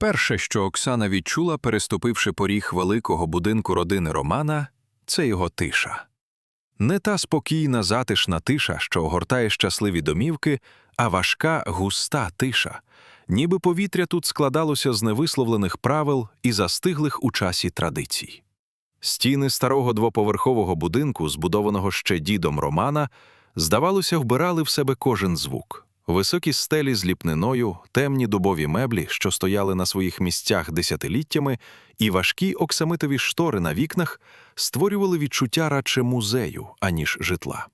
Перше, що Оксана відчула, переступивши поріг великого будинку родини Романа, це його тиша. Не та спокійна, затишна тиша, що огортає щасливі домівки, а важка, густа тиша, ніби повітря тут складалося з невисловлених правил і застиглих у часі традицій. Стіни старого двоповерхового будинку, збудованого ще дідом Романа, здавалося, вбирали в себе кожен звук. Високі стелі з ліпниною, темні дубові меблі, що стояли на своїх місцях десятиліттями, і важкі оксамитові штори на вікнах створювали відчуття радше музею, аніж житла.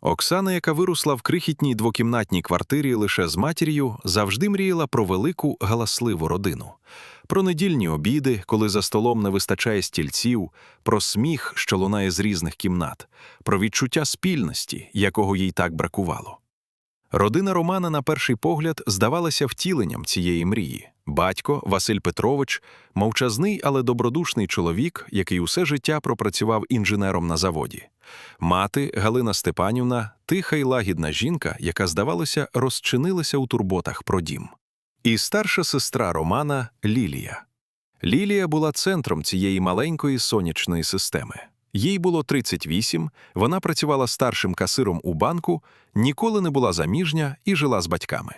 Оксана, яка виросла в крихітній двокімнатній квартирі лише з матір'ю, завжди мріяла про велику галасливу родину, про недільні обіди, коли за столом не вистачає стільців, про сміх, що лунає з різних кімнат, про відчуття спільності, якого їй так бракувало. Родина Романа, на перший погляд, здавалася втіленням цієї мрії. Батько Василь Петрович, мовчазний, але добродушний чоловік, який усе життя пропрацював інженером на заводі. Мати Галина Степанівна, тиха й лагідна жінка, яка, здавалося, розчинилася у турботах про дім. І старша сестра Романа Лілія. Лілія була центром цієї маленької сонячної системи. Їй було 38, вона працювала старшим касиром у банку, ніколи не була заміжня і жила з батьками.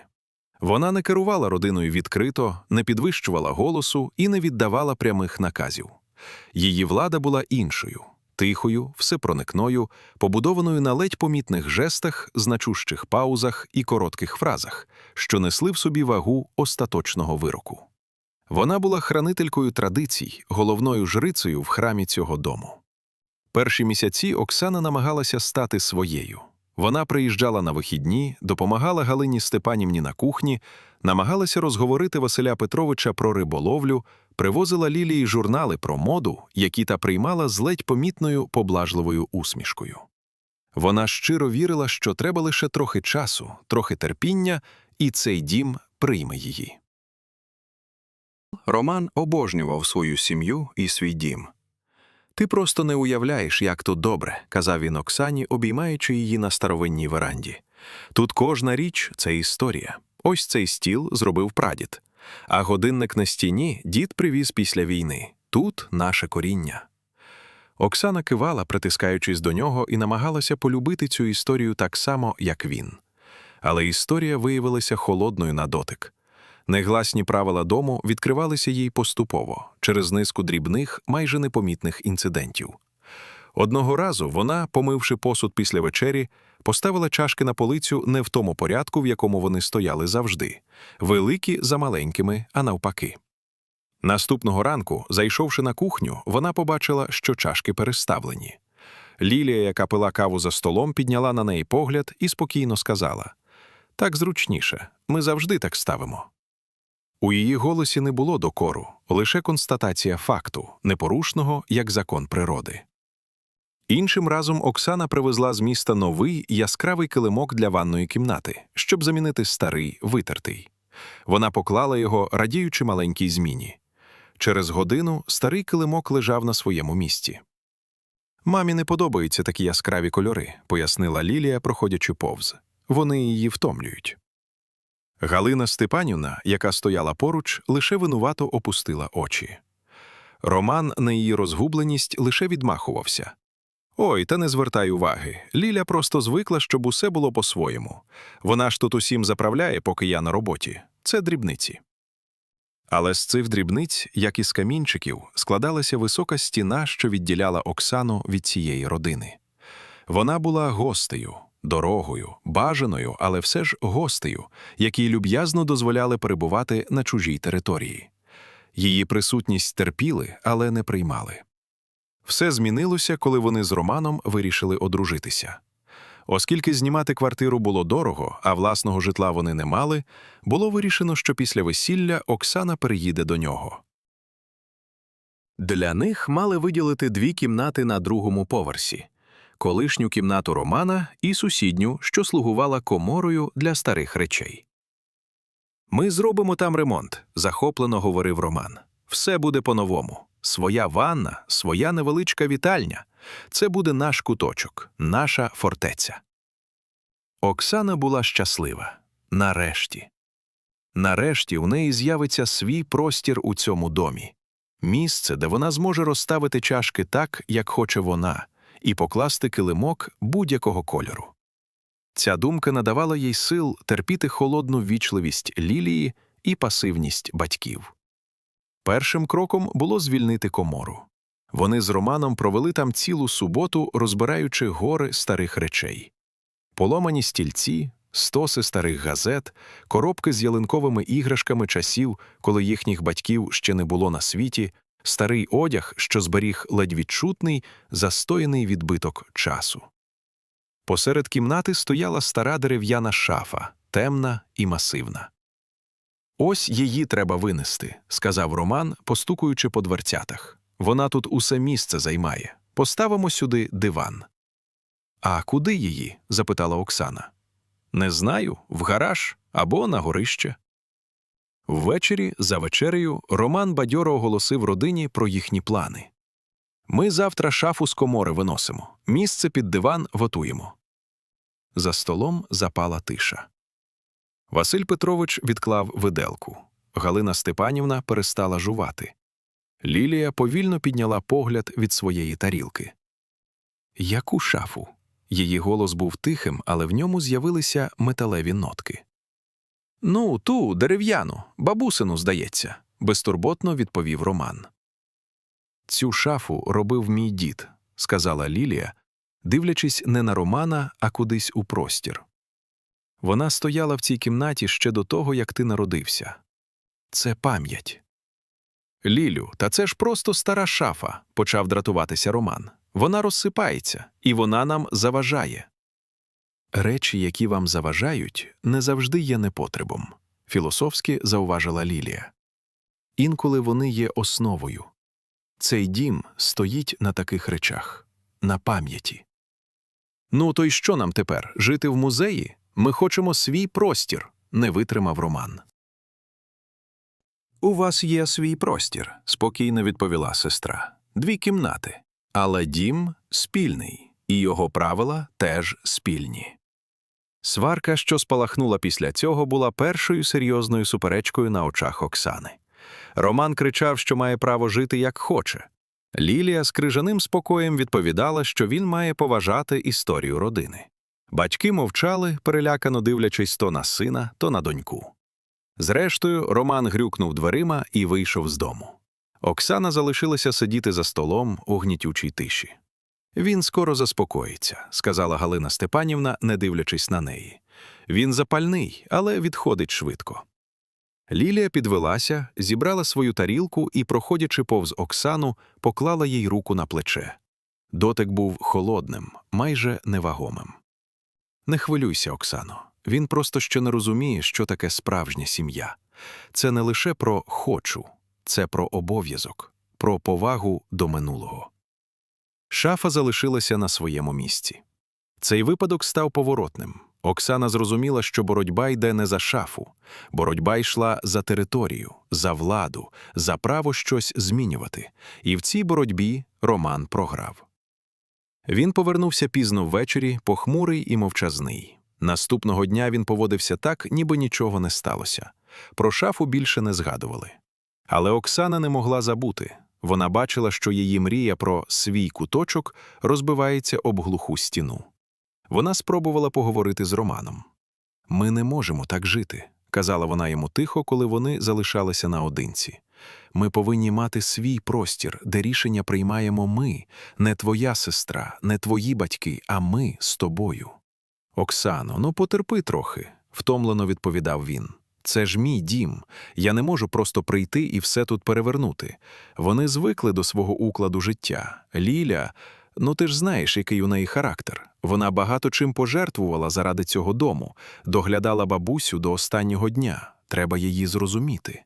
Вона не керувала родиною відкрито, не підвищувала голосу і не віддавала прямих наказів. Її влада була іншою, тихою, всепроникною, побудованою на ледь помітних жестах, значущих паузах і коротких фразах, що несли в собі вагу остаточного вироку. Вона була хранителькою традицій, головною жрицею в храмі цього дому. Перші місяці Оксана намагалася стати своєю. Вона приїжджала на вихідні, допомагала Галині Степанівні на кухні, намагалася розговорити Василя Петровича про риболовлю, привозила Лілії журнали про моду, які та приймала з ледь помітною поблажливою усмішкою. Вона щиро вірила, що треба лише трохи часу, трохи терпіння, і цей дім прийме її. Роман обожнював свою сім'ю і свій дім. Ти просто не уявляєш, як тут добре, казав він Оксані, обіймаючи її на старовинній веранді. Тут кожна річ це історія. Ось цей стіл зробив прадід. А годинник на стіні дід привіз після війни. Тут наше коріння. Оксана кивала, притискаючись до нього, і намагалася полюбити цю історію так само, як він. Але історія виявилася холодною на дотик. Негласні правила дому відкривалися їй поступово через низку дрібних, майже непомітних інцидентів. Одного разу вона, помивши посуд після вечері, поставила чашки на полицю не в тому порядку, в якому вони стояли завжди великі за маленькими, а навпаки. Наступного ранку, зайшовши на кухню, вона побачила, що чашки переставлені. Лілія, яка пила каву за столом, підняла на неї погляд і спокійно сказала: Так зручніше, ми завжди так ставимо. У її голосі не було докору, лише констатація факту, непорушного як закон природи. Іншим разом Оксана привезла з міста новий яскравий килимок для ванної кімнати, щоб замінити старий, витертий. Вона поклала його, радіючи маленькій зміні. Через годину старий килимок лежав на своєму місці. Мамі не подобаються такі яскраві кольори, пояснила Лілія, проходячи повз. Вони її втомлюють. Галина Степанівна, яка стояла поруч, лише винувато опустила очі. Роман на її розгубленість лише відмахувався. Ой, та не звертай уваги. Ліля просто звикла, щоб усе було по-своєму. Вона ж тут усім заправляє, поки я на роботі. Це дрібниці. Але з цих дрібниць, як і з камінчиків, складалася висока стіна, що відділяла Оксану від цієї родини. Вона була гостею, дорогою, бажаною, але все ж гостею, якій люб'язно дозволяли перебувати на чужій території. Її присутність терпіли, але не приймали. Все змінилося, коли вони з Романом вирішили одружитися. Оскільки знімати квартиру було дорого, а власного житла вони не мали, було вирішено, що після весілля Оксана переїде до нього. Для них мали виділити дві кімнати на другому поверсі колишню кімнату Романа і сусідню, що слугувала коморою для старих речей. Ми зробимо там ремонт, захоплено говорив Роман. Все буде по-новому. Своя ванна, своя невеличка вітальня. Це буде наш куточок, наша фортеця. Оксана була щаслива. Нарешті. Нарешті у неї з'явиться свій простір у цьому домі. Місце, де вона зможе розставити чашки так, як хоче вона, і покласти килимок будь-якого кольору. Ця думка надавала їй сил терпіти холодну ввічливість Лілії і пасивність батьків. Першим кроком було звільнити комору. Вони з Романом провели там цілу суботу, розбираючи гори старих речей. Поломані стільці, стоси старих газет, коробки з ялинковими іграшками часів, коли їхніх батьків ще не було на світі, старий одяг, що зберіг ледь відчутний, застояний відбиток часу. Посеред кімнати стояла стара дерев'яна шафа, темна і масивна. Ось її треба винести, сказав Роман, постукуючи по дверцятах. Вона тут усе місце займає. Поставимо сюди диван. А куди її? запитала Оксана. Не знаю, в гараж або на горище. Ввечері, за вечерею, Роман бадьоро оголосив родині про їхні плани. Ми завтра шафу з комори виносимо, місце під диван готуємо. За столом запала тиша. Василь Петрович відклав виделку. Галина Степанівна перестала жувати. Лілія повільно підняла погляд від своєї тарілки. Яку шафу? Її голос був тихим, але в ньому з'явилися металеві нотки. Ну, ту дерев'яну, бабусину, здається, безтурботно відповів Роман. Цю шафу робив мій дід, сказала Лілія, дивлячись не на Романа, а кудись у простір. Вона стояла в цій кімнаті ще до того, як ти народився. Це пам'ять. Лілю, та це ж просто стара шафа, почав дратуватися Роман. Вона розсипається, і вона нам заважає. Речі, які вам заважають, не завжди є непотребом, філософськи зауважила Лілія. Інколи вони є основою. Цей дім стоїть на таких речах, на пам'яті. Ну, то й що нам тепер? Жити в музеї? Ми хочемо свій простір, не витримав Роман. У вас є свій простір, спокійно відповіла сестра. Дві кімнати. Але дім спільний, і його правила теж спільні. Сварка, що спалахнула після цього, була першою серйозною суперечкою на очах Оксани. Роман кричав, що має право жити як хоче. Лілія з крижаним спокоєм відповідала, що він має поважати історію родини. Батьки мовчали, перелякано дивлячись то на сина, то на доньку. Зрештою, Роман грюкнув дверима і вийшов з дому. Оксана залишилася сидіти за столом у гнітючій тиші. Він скоро заспокоїться, сказала Галина Степанівна, не дивлячись на неї. Він запальний, але відходить швидко. Лілія підвелася, зібрала свою тарілку і, проходячи повз Оксану, поклала їй руку на плече. Дотик був холодним, майже невагомим. Не хвилюйся, Оксано. Він просто ще не розуміє, що таке справжня сім'я. Це не лише про хочу, це про обов'язок, про повагу до минулого. Шафа залишилася на своєму місці. Цей випадок став поворотним. Оксана зрозуміла, що боротьба йде не за шафу, боротьба йшла за територію, за владу, за право щось змінювати, і в цій боротьбі Роман програв. Він повернувся пізно ввечері, похмурий і мовчазний. Наступного дня він поводився так, ніби нічого не сталося. Про шафу більше не згадували. Але Оксана не могла забути. Вона бачила, що її мрія про свій куточок розбивається об глуху стіну. Вона спробувала поговорити з Романом. Ми не можемо так жити, казала вона йому тихо, коли вони залишалися наодинці. Ми повинні мати свій простір, де рішення приймаємо ми, не твоя сестра, не твої батьки, а ми з тобою. Оксано, ну потерпи трохи, втомлено відповідав він. Це ж мій дім. Я не можу просто прийти і все тут перевернути. Вони звикли до свого укладу життя. Ліля, ну ти ж знаєш, який у неї характер. Вона багато чим пожертвувала заради цього дому, доглядала бабусю до останнього дня. Треба її зрозуміти.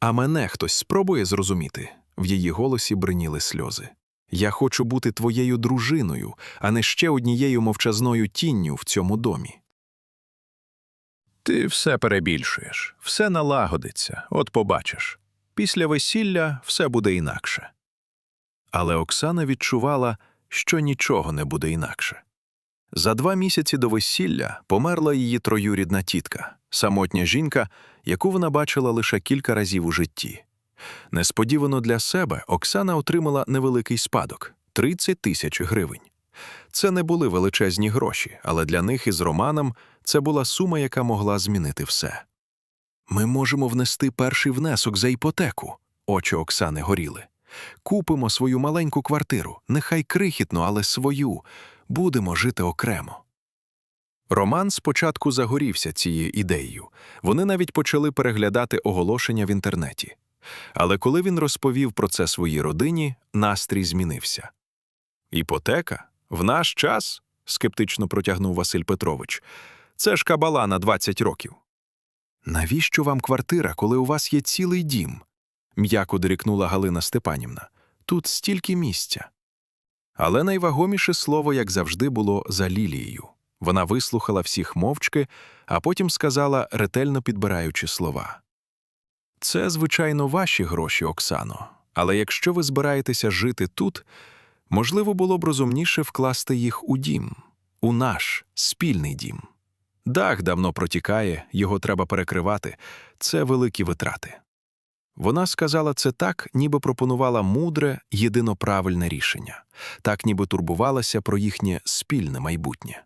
А мене хтось спробує зрозуміти. В її голосі бриніли сльози. Я хочу бути твоєю дружиною, а не ще однією мовчазною тінню в цьому домі. Ти все перебільшуєш, все налагодиться, от побачиш. Після весілля все буде інакше. Але Оксана відчувала, що нічого не буде інакше. За два місяці до весілля померла її троюрідна тітка, самотня жінка, яку вона бачила лише кілька разів у житті. Несподівано для себе Оксана отримала невеликий спадок 30 тисяч гривень. Це не були величезні гроші, але для них із Романом це була сума, яка могла змінити все. Ми можемо внести перший внесок за іпотеку. Очі Оксани горіли. Купимо свою маленьку квартиру, нехай крихітну, але свою. Будемо жити окремо. Роман спочатку загорівся цією ідеєю. Вони навіть почали переглядати оголошення в інтернеті. Але коли він розповів про це своїй родині, настрій змінився. Іпотека? В наш час? скептично протягнув Василь Петрович. Це ж кабала на 20 років. Навіщо вам квартира, коли у вас є цілий дім? м'яко дорікнула Галина Степанівна. Тут стільки місця. Але найвагоміше слово, як завжди, було за Лілією. Вона вислухала всіх мовчки, а потім сказала, ретельно підбираючи слова. Це, звичайно, ваші гроші, Оксано, але якщо ви збираєтеся жити тут, можливо, було б розумніше вкласти їх у дім, у наш спільний дім. Дах давно протікає, його треба перекривати, це великі витрати. Вона сказала це так, ніби пропонувала мудре, єдиноправильне рішення, так ніби турбувалася про їхнє спільне майбутнє.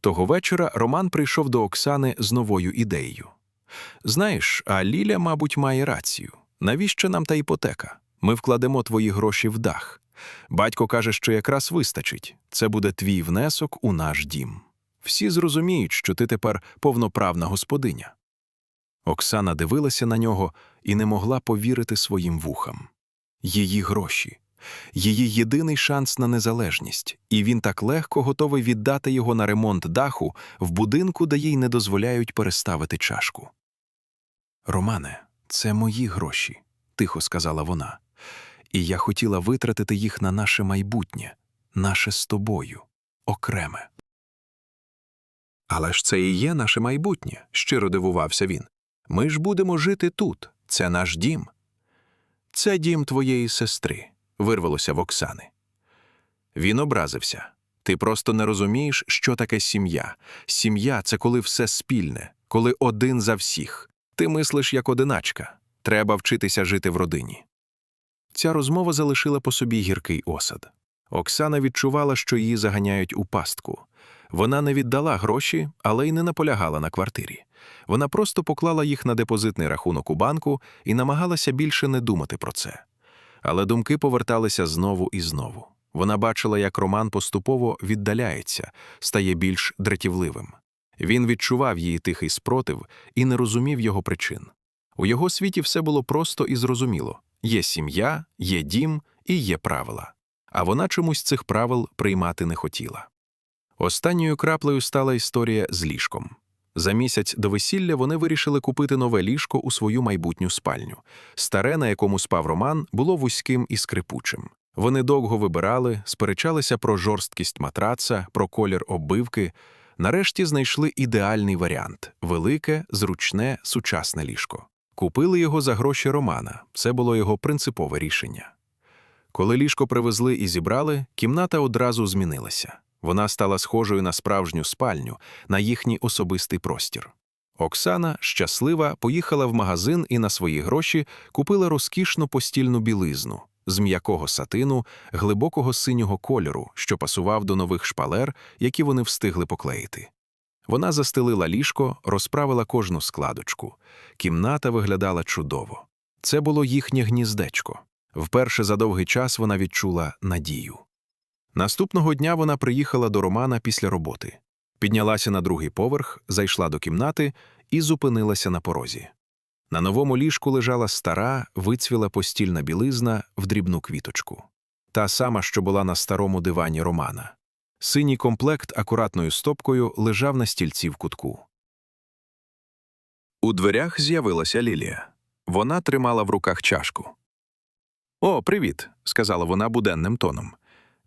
Того вечора Роман прийшов до Оксани з новою ідеєю. Знаєш, а Ліля, мабуть, має рацію. Навіщо нам та іпотека? Ми вкладемо твої гроші в дах. Батько каже, що якраз вистачить. Це буде твій внесок у наш дім. Всі зрозуміють, що ти тепер повноправна господиня. Оксана дивилася на нього і не могла повірити своїм вухам. Її гроші, її єдиний шанс на незалежність, і він так легко готовий віддати його на ремонт даху в будинку, де їй не дозволяють переставити чашку. Романе, це мої гроші, тихо сказала вона, і я хотіла витратити їх на наше майбутнє, наше з тобою, окреме. Але ж це і є наше майбутнє, щиро дивувався він. Ми ж будемо жити тут, це наш дім. Це дім твоєї сестри, вирвалося в Оксани. Він образився. Ти просто не розумієш, що таке сім'я. Сім'я це коли все спільне, коли один за всіх. Ти мислиш як одиначка. Треба вчитися жити в родині. Ця розмова залишила по собі гіркий осад. Оксана відчувала, що її заганяють у пастку. Вона не віддала гроші, але й не наполягала на квартирі. Вона просто поклала їх на депозитний рахунок у банку і намагалася більше не думати про це. Але думки поверталися знову і знову. Вона бачила, як Роман поступово віддаляється, стає більш дратівливим. Він відчував її тихий спротив і не розумів його причин. У його світі все було просто і зрозуміло є сім'я, є дім і є правила. А вона чомусь цих правил приймати не хотіла. Останньою краплею стала історія з ліжком. За місяць до весілля вони вирішили купити нове ліжко у свою майбутню спальню. Старе, на якому спав Роман, було вузьким і скрипучим. Вони довго вибирали, сперечалися про жорсткість матраца, про колір оббивки. Нарешті знайшли ідеальний варіант велике, зручне, сучасне ліжко. Купили його за гроші Романа, це було його принципове рішення. Коли ліжко привезли і зібрали, кімната одразу змінилася. Вона стала схожою на справжню спальню, на їхній особистий простір. Оксана, щаслива, поїхала в магазин і на свої гроші купила розкішну постільну білизну з м'якого сатину, глибокого синього кольору, що пасував до нових шпалер, які вони встигли поклеїти. Вона застелила ліжко, розправила кожну складочку. Кімната виглядала чудово. Це було їхнє гніздечко. Вперше за довгий час вона відчула надію. Наступного дня вона приїхала до Романа після роботи, піднялася на другий поверх, зайшла до кімнати і зупинилася на порозі. На новому ліжку лежала стара, вицвіла постільна білизна в дрібну квіточку, та сама, що була на старому дивані Романа. Синій комплект акуратною стопкою лежав на стільці в кутку. У дверях з'явилася Лілія. Вона тримала в руках чашку. О, привіт, сказала вона буденним тоном.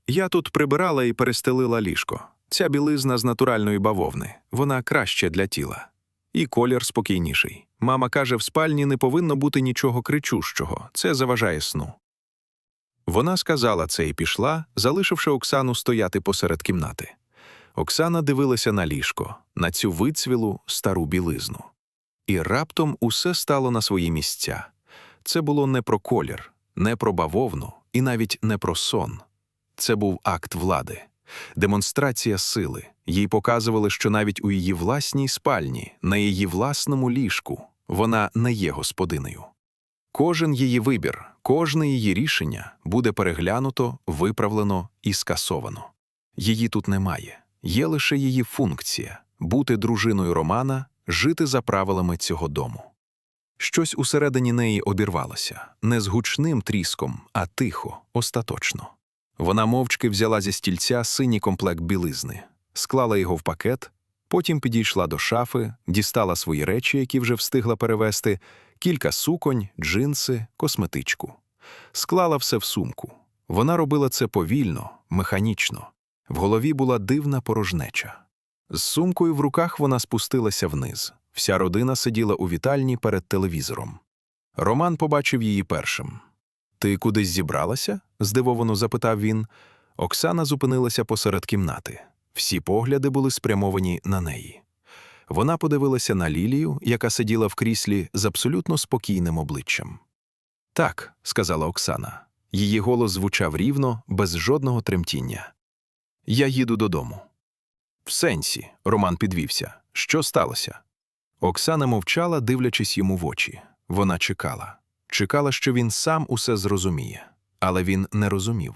Я тут прибирала і перестелила ліжко. Ця білизна з натуральної бавовни, вона краще для тіла. І колір спокійніший. Мама каже, в спальні не повинно бути нічого кричущого, це заважає сну. Вона сказала це і пішла, залишивши Оксану стояти посеред кімнати. Оксана дивилася на ліжко, на цю вицвілу стару білизну. І раптом усе стало на свої місця. Це було не про колір, не про бавовну і навіть не про сон. Це був акт влади, демонстрація сили. Їй показували, що навіть у її власній спальні, на її власному ліжку, вона не є господинею. Кожен її вибір, кожне її рішення буде переглянуто, виправлено і скасовано. Її тут немає. Є лише її функція бути дружиною Романа, жити за правилами цього дому. Щось усередині неї обірвалося не з гучним тріском, а тихо, остаточно. Вона мовчки взяла зі стільця синій комплект білизни, склала його в пакет, потім підійшла до шафи, дістала свої речі, які вже встигла перевезти, кілька суконь, джинси, косметичку. Склала все в сумку. Вона робила це повільно, механічно. В голові була дивна порожнеча. З сумкою в руках вона спустилася вниз. Вся родина сиділа у вітальні перед телевізором. Роман побачив її першим. Ти кудись зібралася? здивовано запитав він. Оксана зупинилася посеред кімнати. Всі погляди були спрямовані на неї. Вона подивилася на Лілію, яка сиділа в кріслі з абсолютно спокійним обличчям. Так, сказала Оксана. Її голос звучав рівно, без жодного тремтіння. Я їду додому. В сенсі, Роман підвівся. Що сталося? Оксана мовчала, дивлячись йому в очі. Вона чекала. Чекала, що він сам усе зрозуміє, але він не розумів.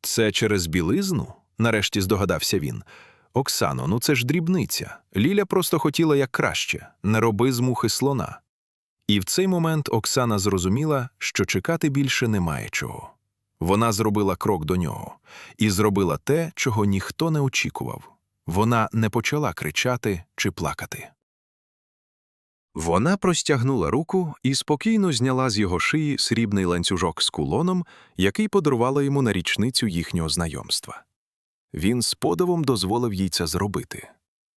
Це через білизну? нарешті здогадався він. Оксано, ну це ж дрібниця. Ліля просто хотіла як краще, не роби з мухи слона. І в цей момент Оксана зрозуміла, що чекати більше немає чого. Вона зробила крок до нього і зробила те, чого ніхто не очікував. Вона не почала кричати чи плакати. Вона простягнула руку і спокійно зняла з його шиї срібний ланцюжок з кулоном, який подарувала йому на річницю їхнього знайомства. Він з подивом дозволив їй це зробити.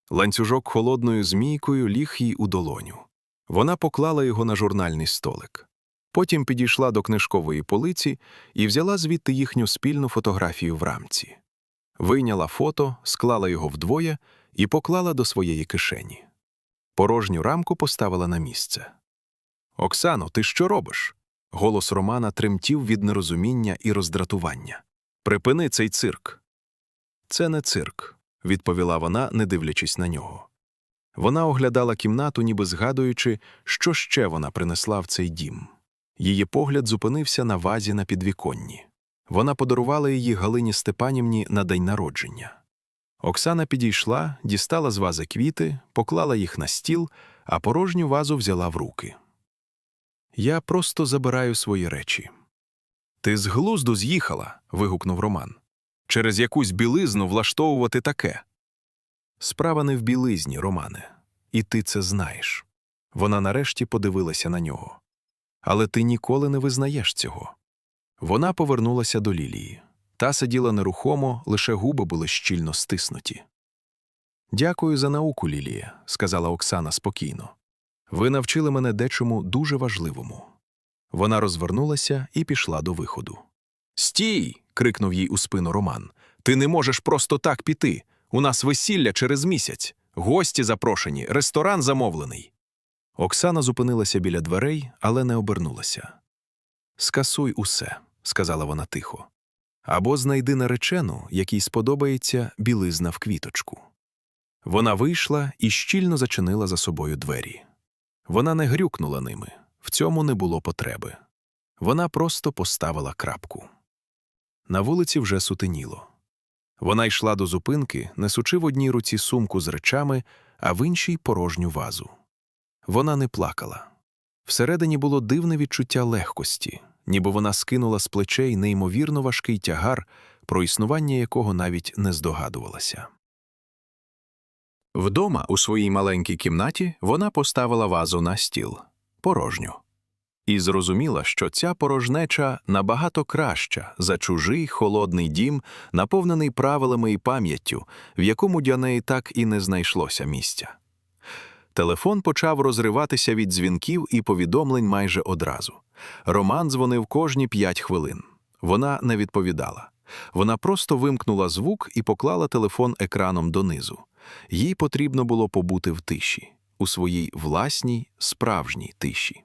Ланцюжок холодною змійкою ліг їй у долоню. Вона поклала його на журнальний столик. Потім підійшла до книжкової полиці і взяла звідти їхню спільну фотографію в рамці. Вийняла фото, склала його вдвоє і поклала до своєї кишені. Порожню рамку поставила на місце. Оксано, ти що робиш? Голос Романа тремтів від нерозуміння і роздратування. Припини цей цирк. Це не цирк, відповіла вона, не дивлячись на нього. Вона оглядала кімнату, ніби згадуючи, що ще вона принесла в цей дім. Її погляд зупинився на вазі на підвіконні. Вона подарувала її Галині Степанівні на день народження. Оксана підійшла, дістала з вази квіти, поклала їх на стіл, а порожню вазу взяла в руки. Я просто забираю свої речі. Ти з глузду з'їхала. вигукнув Роман. Через якусь білизну влаштовувати таке. Справа не в білизні, Романе, і ти це знаєш. Вона нарешті подивилася на нього. Але ти ніколи не визнаєш цього. Вона повернулася до Лілії. Та сиділа нерухомо, лише губи були щільно стиснуті. Дякую за науку, Лілія, сказала Оксана спокійно. Ви навчили мене дечому дуже важливому. Вона розвернулася і пішла до виходу. Стій. Крикнув їй у спину Роман. Ти не можеш просто так піти. У нас весілля через місяць, гості запрошені, ресторан замовлений. Оксана зупинилася біля дверей, але не обернулася. Скасуй усе, сказала вона тихо. Або знайди наречену, якій сподобається білизна в квіточку. Вона вийшла і щільно зачинила за собою двері. Вона не грюкнула ними, в цьому не було потреби. Вона просто поставила крапку. На вулиці вже сутеніло. Вона йшла до зупинки, несучи в одній руці сумку з речами, а в іншій порожню вазу. Вона не плакала. Всередині було дивне відчуття легкості, ніби вона скинула з плечей неймовірно важкий тягар, про існування якого навіть не здогадувалася. Вдома, у своїй маленькій кімнаті, вона поставила вазу на стіл порожню. І зрозуміла, що ця порожнеча набагато краща за чужий холодний дім, наповнений правилами і пам'яттю, в якому для неї так і не знайшлося місця. Телефон почав розриватися від дзвінків і повідомлень майже одразу. Роман дзвонив кожні п'ять хвилин. Вона не відповідала. Вона просто вимкнула звук і поклала телефон екраном донизу. Їй потрібно було побути в тиші, у своїй власній, справжній тиші.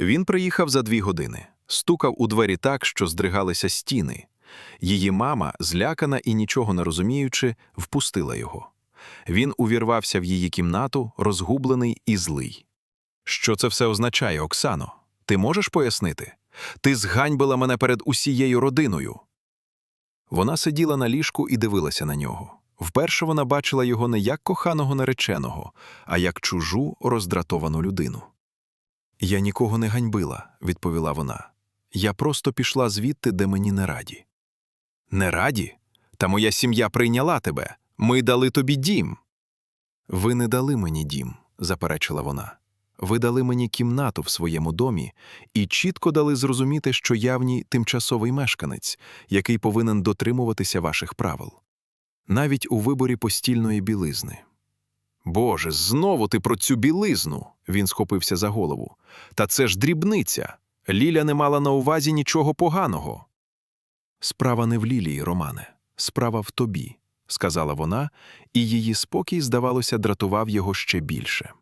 Він приїхав за дві години, стукав у двері так, що здригалися стіни. Її мама, злякана і нічого не розуміючи, впустила його. Він увірвався в її кімнату, розгублений і злий. Що це все означає, Оксано? Ти можеш пояснити? Ти зганьбила мене перед усією родиною. Вона сиділа на ліжку і дивилася на нього. Вперше вона бачила його не як коханого нареченого, а як чужу роздратовану людину. Я нікого не ганьбила, відповіла вона. Я просто пішла звідти, де мені не раді. Не раді? Та моя сім'я прийняла тебе. Ми дали тобі дім. Ви не дали мені дім, заперечила вона. Ви дали мені кімнату в своєму домі і чітко дали зрозуміти, що я в ній тимчасовий мешканець, який повинен дотримуватися ваших правил. Навіть у виборі постільної білизни. Боже, знову ти про цю білизну. Він схопився за голову. Та це ж дрібниця. Ліля не мала на увазі нічого поганого. Справа не в Лілії, Романе, справа в тобі, сказала вона, і її спокій, здавалося, дратував його ще більше.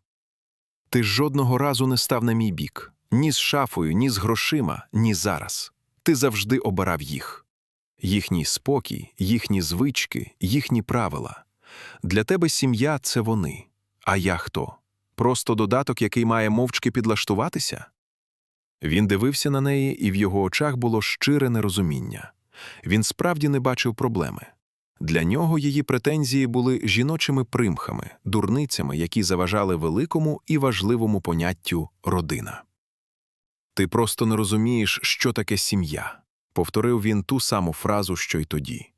Ти жодного разу не став на мій бік ні з шафою, ні з грошима, ні зараз. Ти завжди обирав їх. Їхній спокій, їхні звички, їхні правила. Для тебе сім'я це вони. А я хто? Просто додаток, який має мовчки підлаштуватися? Він дивився на неї, і в його очах було щире нерозуміння. Він справді не бачив проблеми. Для нього її претензії були жіночими примхами, дурницями, які заважали великому і важливому поняттю родина. Ти просто не розумієш, що таке сім'я, повторив він ту саму фразу, що й тоді.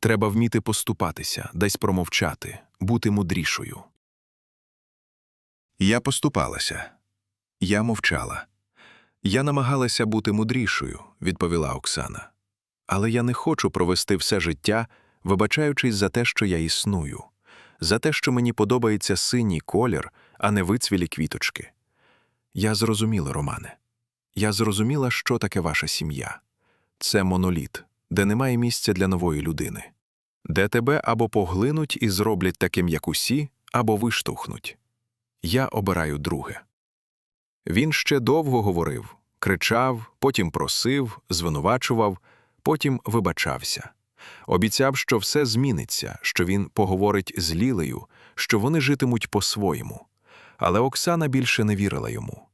Треба вміти поступатися, десь промовчати, бути мудрішою. Я поступалася. Я мовчала. Я намагалася бути мудрішою, відповіла Оксана. Але я не хочу провести все життя, вибачаючись за те, що я існую, за те, що мені подобається синій колір, а не вицвілі квіточки. Я зрозуміла, Романе. Я зрозуміла, що таке ваша сім'я. Це моноліт, де немає місця для нової людини, де тебе або поглинуть і зроблять таким, як усі, або виштовхнуть. Я обираю друге. Він ще довго говорив, кричав, потім просив, звинувачував, потім вибачався. Обіцяв, що все зміниться, що він поговорить з Лілею, що вони житимуть по-своєму. Але Оксана більше не вірила йому.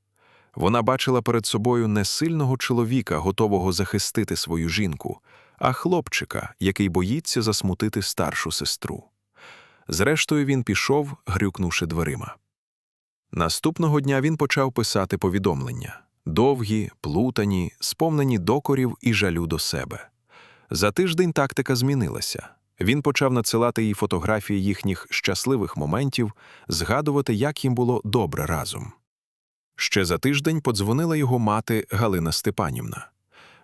Вона бачила перед собою не сильного чоловіка, готового захистити свою жінку, а хлопчика, який боїться засмутити старшу сестру. Зрештою, він пішов, грюкнувши дверима. Наступного дня він почав писати повідомлення довгі, плутані, сповнені докорів і жалю до себе. За тиждень тактика змінилася. Він почав надсилати їй фотографії їхніх щасливих моментів, згадувати, як їм було добре разом. Ще за тиждень подзвонила його мати Галина Степанівна.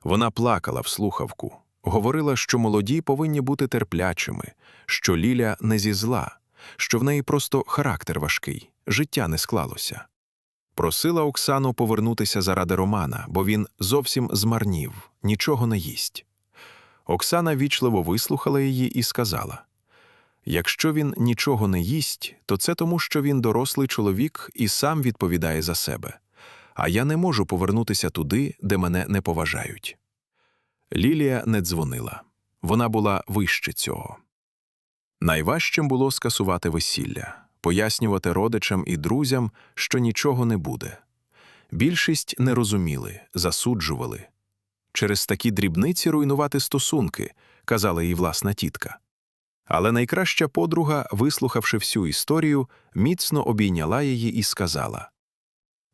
Вона плакала в слухавку, говорила, що молоді повинні бути терплячими, що Ліля не зі зла, що в неї просто характер важкий, життя не склалося. Просила Оксану повернутися заради Романа, бо він зовсім змарнів, нічого не їсть. Оксана вічливо вислухала її і сказала: Якщо він нічого не їсть, то це тому, що він дорослий чоловік і сам відповідає за себе, а я не можу повернутися туди, де мене не поважають. Лілія не дзвонила вона була вище цього. Найважчим було скасувати весілля, пояснювати родичам і друзям, що нічого не буде. Більшість не розуміли, засуджували. Через такі дрібниці руйнувати стосунки, казала їй власна тітка. Але найкраща подруга, вислухавши всю історію, міцно обійняла її і сказала: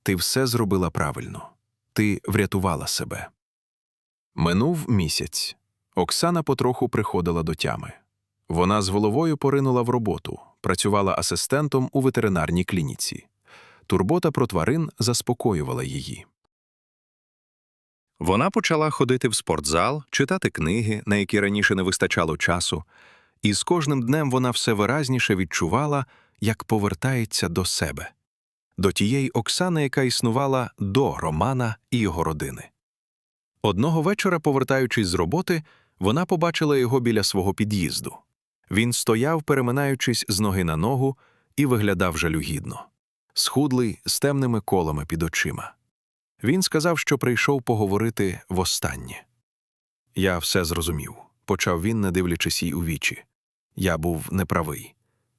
Ти все зробила правильно, ти врятувала себе. Минув місяць. Оксана потроху приходила до тями. Вона з головою поринула в роботу, працювала асистентом у ветеринарній клініці. Турбота про тварин заспокоювала її. Вона почала ходити в спортзал, читати книги, на які раніше не вистачало часу, і з кожним днем вона все виразніше відчувала, як повертається до себе, до тієї Оксани, яка існувала до Романа і його родини. Одного вечора, повертаючись з роботи, Вона побачила його біля свого під'їзду. Він стояв, переминаючись з ноги на ногу, і виглядав жалюгідно, схудлий, з темними колами під очима. Він сказав, що прийшов поговорити востаннє. Я все зрозумів, почав він, не дивлячись їй у вічі. Я був неправий.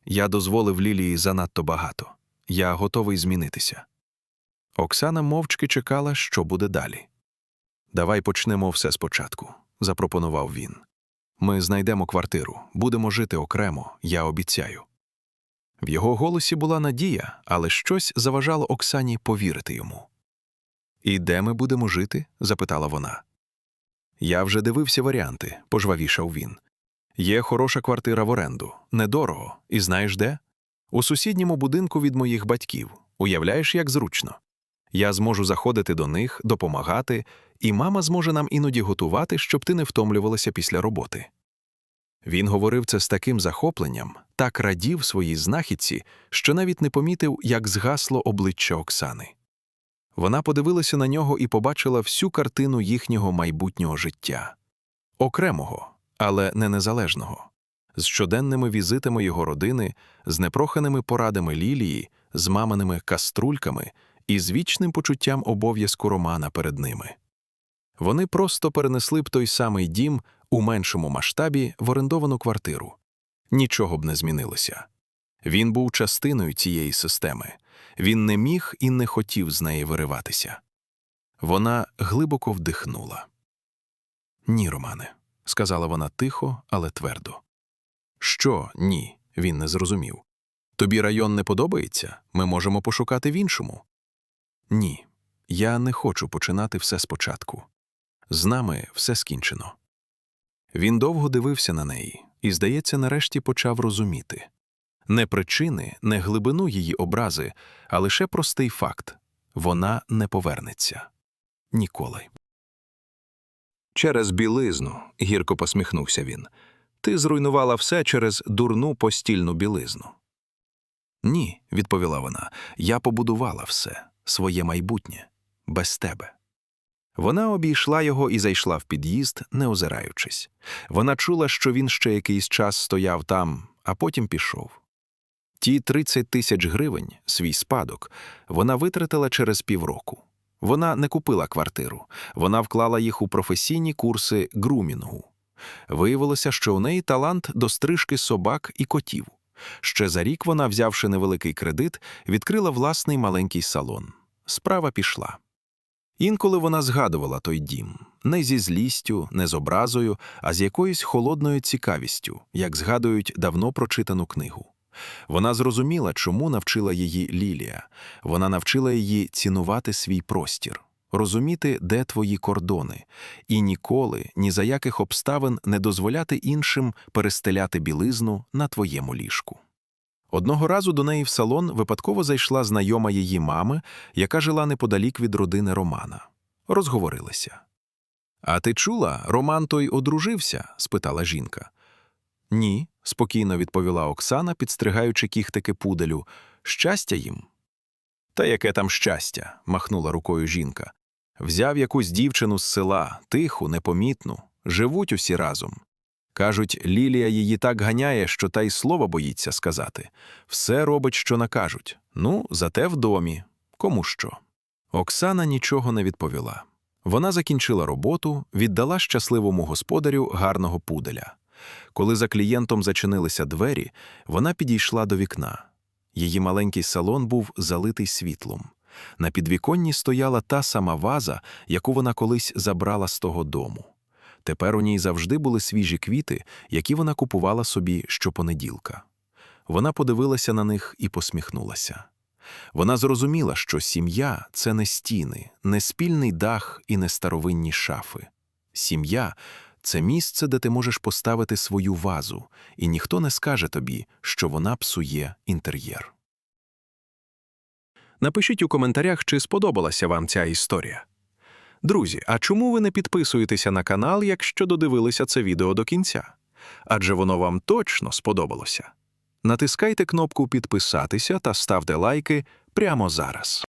Я дозволив Лілії занадто багато. Я готовий змінитися. Оксана мовчки чекала, що буде далі. Давай почнемо все спочатку, запропонував він. Ми знайдемо квартиру, будемо жити окремо, я обіцяю. В його голосі була надія, але щось заважало Оксані повірити йому. І де ми будемо жити? запитала вона. Я вже дивився варіанти, пожвавішав він. Є хороша квартира в оренду, недорого, і знаєш де? У сусідньому будинку від моїх батьків. Уявляєш, як зручно. Я зможу заходити до них, допомагати, і мама зможе нам іноді готувати, щоб ти не втомлювалася після роботи. Він говорив це з таким захопленням, так радів своїй знахідці, що навіть не помітив, як згасло обличчя Оксани. Вона подивилася на нього і побачила всю картину їхнього майбутнього життя окремого, але не незалежного, з щоденними візитами його родини, з непроханими порадами Лілії, з маминими каструльками і з вічним почуттям обов'язку Романа перед ними. Вони просто перенесли б той самий дім у меншому масштабі в орендовану квартиру. Нічого б не змінилося. Він був частиною цієї системи. Він не міг і не хотів з неї вириватися. Вона глибоко вдихнула. Ні, Романе, сказала вона тихо, але твердо. Що ні, він не зрозумів. Тобі район не подобається? Ми можемо пошукати в іншому. Ні, я не хочу починати все спочатку. З нами все скінчено. Він довго дивився на неї і, здається, нарешті почав розуміти не причини, не глибину її образи, а лише простий факт вона не повернеться ніколи. Через білизну, гірко посміхнувся він. Ти зруйнувала все через дурну постільну білизну. Ні, відповіла вона, я побудувала все, своє майбутнє, без тебе. Вона обійшла його і зайшла в під'їзд, не озираючись. Вона чула, що він ще якийсь час стояв там, а потім пішов. Ті 30 тисяч гривень, свій спадок, вона витратила через півроку. Вона не купила квартиру, вона вклала їх у професійні курси грумінгу. Виявилося, що у неї талант до стрижки собак і котів. Ще за рік вона, взявши невеликий кредит, відкрила власний маленький салон. Справа пішла. Інколи вона згадувала той дім не зі злістю, не з образою, а з якоюсь холодною цікавістю, як згадують давно прочитану книгу. Вона зрозуміла, чому навчила її Лілія. Вона навчила її цінувати свій простір, розуміти, де твої кордони, і ніколи, ні за яких обставин не дозволяти іншим перестеляти білизну на твоєму ліжку. Одного разу до неї в салон випадково зайшла знайома її мами, яка жила неподалік від родини Романа. Розговорилися. А ти чула, Роман той одружився? спитала жінка. Ні, спокійно відповіла Оксана, підстригаючи кіхтики пуделю. Щастя їм. Та яке там щастя? махнула рукою жінка. Взяв якусь дівчину з села, тиху, непомітну, живуть усі разом. Кажуть, Лілія її так ганяє, що та й слова боїться сказати. Все робить, що накажуть. Ну, зате в домі. Кому що. Оксана нічого не відповіла. Вона закінчила роботу, віддала щасливому господарю гарного пуделя. Коли за клієнтом зачинилися двері, вона підійшла до вікна. Її маленький салон був залитий світлом. На підвіконні стояла та сама ваза, яку вона колись забрала з того дому. Тепер у ній завжди були свіжі квіти, які вона купувала собі щопонеділка. Вона подивилася на них і посміхнулася. Вона зрозуміла, що сім'я це не стіни, не спільний дах і не старовинні шафи. Сім'я це місце, де ти можеш поставити свою вазу, і ніхто не скаже тобі, що вона псує інтер'єр. Напишіть у коментарях, чи сподобалася вам ця історія. Друзі, а чому ви не підписуєтеся на канал, якщо додивилися це відео до кінця? Адже воно вам точно сподобалося. Натискайте кнопку Підписатися та ставте лайки прямо зараз.